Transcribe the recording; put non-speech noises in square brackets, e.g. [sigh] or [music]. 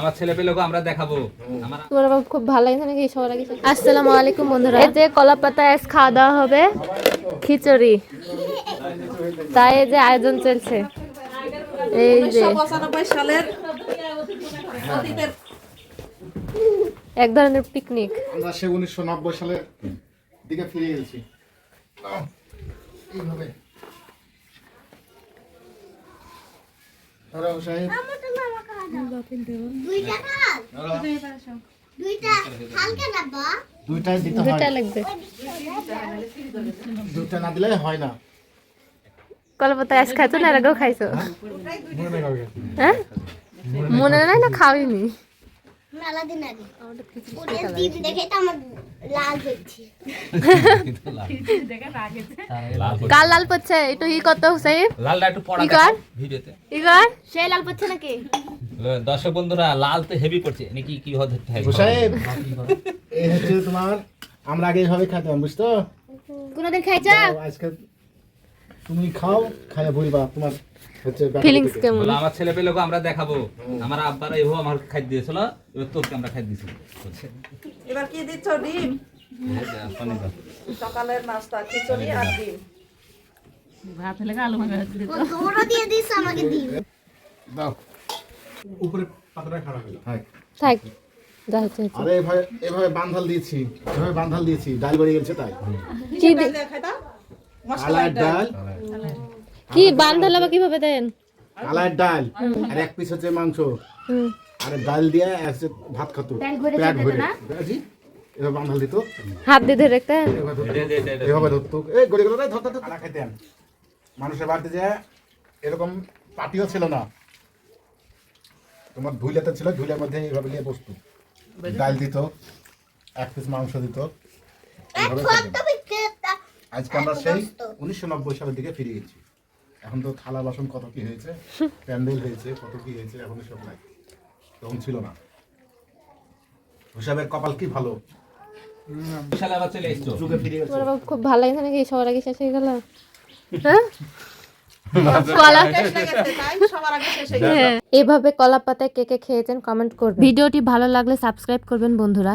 আমার ছেলে পেলেকে আমরা দেখাবো। তোমার খুব ভালো লাগছে নাকি? সবার আগে আসসালামু আলাইকুম বন্ধুরা। এই যে কলা পাতা আজ খাওয়া দাওয়া হবে খিচুড়ি। তাই যে আয়োজন চলছে। এই যে সালের এক ধরনের পিকনিক আমরা সে উনিশশো নব্বই সালের দিকে ফিরে গেছি। এইভাবে। ধরো সাহেব। দুইটাই দিতে হয়। দুইটা না দিলে হয় না। কলা আজ খাইছো না আগেও খাইছো? হ্যাঁ? মনে নাই না খাওয়াইনি মেলা দিন আগে ওটা টিভি দেখে তো আমার লাল হচ্ছে। [laughs] কাল লাল পড়ছে? একটু ই কত হুসাইন লালটা একটু পড়া কি ভিডিওতে। ই সে লাল পড়ছে নাকি? দর্শক বন্ধুরা লাল তো হেভি পড়ছে। নাকি কি হতে হয় এই হচ্ছে তোমার আমরা আগে খাইতাম বুঝতো? কোনোদিন খাইছা? আজকে তুমি খাও খাইয়া বলবা তোমার হচ্ছে ফিলিংস কেমন? বলো, আমার ছেলে পেলেকে আমরা দেখাবো। আমার আব্বারা এইভাবে আমার দিয়েছিল এবার তোকে আমরা খাদ্য দিয়েছি। এবার কি দিচ্ছ ডিম? সকালের নাস্তা খিচুড়ি আর ডিম। তোমরা দিয়ে দিস আমাকে দিন দাও। উপরে পাতাটা হলো হ্যাঁ থাক। আরে এভাবে এভাবে বান্ধাল দিয়েছি এভাবে বান্ধাল দিয়েছি ডাল বেড়ে গেছে তাই। কি মশলা ডাল কি বান্ধাল আবার কীভাবে দেন? কালার ডাল। আর এক পিস হচ্ছে মাংস। হুম আর ডাল দিয়ে ভাত খাতো। পেট ভরে জি। এভাবে বান্ধাল দিত। হাত দিয়ে ধরে রাখতেন এভাবে ধরতো, ধরতো এই গড়ি গড়ি ধরতে ধরতে খাইতেন মানুষের বাড়িতে যে এরকম পাটিও ছিল না। তোমার ধুইলাতে ছিল ধুইলার মধ্যে এইভাবে নিয়ে বসতো। ডাল দিত এক পিস মাংস দিত। আজকে আমরা সেই উনিশশো নব্বই সালের দিকে ফিরে গেছি। এখন তো থালা বাসন কত কি হয়েছে? [laughs] প্যান্ডেল হয়েছে কত কি হয়েছে এখন সব নাই। তখন ছিল না। হিসাবের কপাল কি ভালো? বিশাল আবার চলে এসছো। যুগে ফিরে গেছে। তোমার খুব ভালো লাগছে নাকি? সবার আগে শেষ হয়ে গেল? [laughs] হ্যাঁ? হয়ে হয়ে এভাবে কলা পাতায় কে কে খেয়েছেন কমেন্ট করবেন। ভিডিওটি ভালো লাগলে সাবস্ক্রাইব করবেন বন্ধুরা।